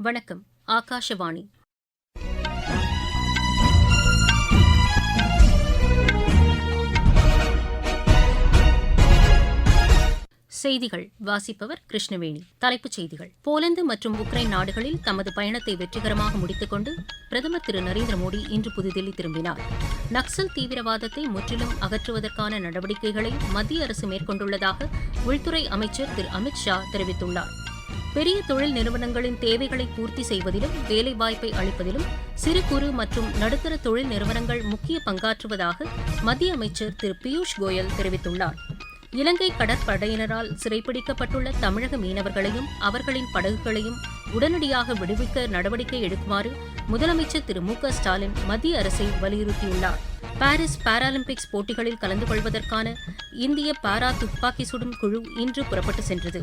வணக்கம் ஆகாஷவாணி. செய்திகள் வாசிப்பவர் கிருஷ்ணவேணி. தலைப்புச் செய்திகள். போலந்து மற்றும் உக்ரைன் நாடுகளில் தமது பயணத்தை வெற்றிகரமாக முடித்துக் கொண்டு பிரதமர் திரு நரேந்திர மோடி இன்று புதுதில்லி திரும்பினார். நக்சல் தீவிரவாதத்தை முற்றிலும் அகற்றுவதற்கான நடவடிக்கைகளை மத்திய அரசு மேற்கொண்டுள்ளதாக உள்துறை அமைச்சர் திரு அமித் ஷா தெரிவித்துள்ளார். பெரிய தொழில் நிறுவனங்களின் தேவைகளை பூர்த்தி செய்வதிலும் வேலைவாய்ப்பை அளிப்பதிலும் சிறு குறு மற்றும் நடுத்தர தொழில் நிறுவனங்கள் முக்கிய பங்காற்றுவதாக மத்திய அமைச்சர் திரு பியூஷ் கோயல் தெரிவித்துள்ளார். இலங்கை கடற்படையினரால் சிறைப்பிடிக்கப்பட்டுள்ள தமிழக மீனவர்களையும் அவர்களின் படகுகளையும் உடனடியாக விடுவிக்க நடவடிக்கை எடுக்குமாறு முதலமைச்சர் திரு மு க ஸ்டாலின் மத்திய அரசை வலியுறுத்தியுள்ளார். பாரிஸ் பாராலிம்பிக்ஸ் போட்டிகளில் கலந்து கொள்வதற்கான இந்திய பாரா துப்பாக்கி சுடும் குழு இன்று புறப்பட்டு சென்றது.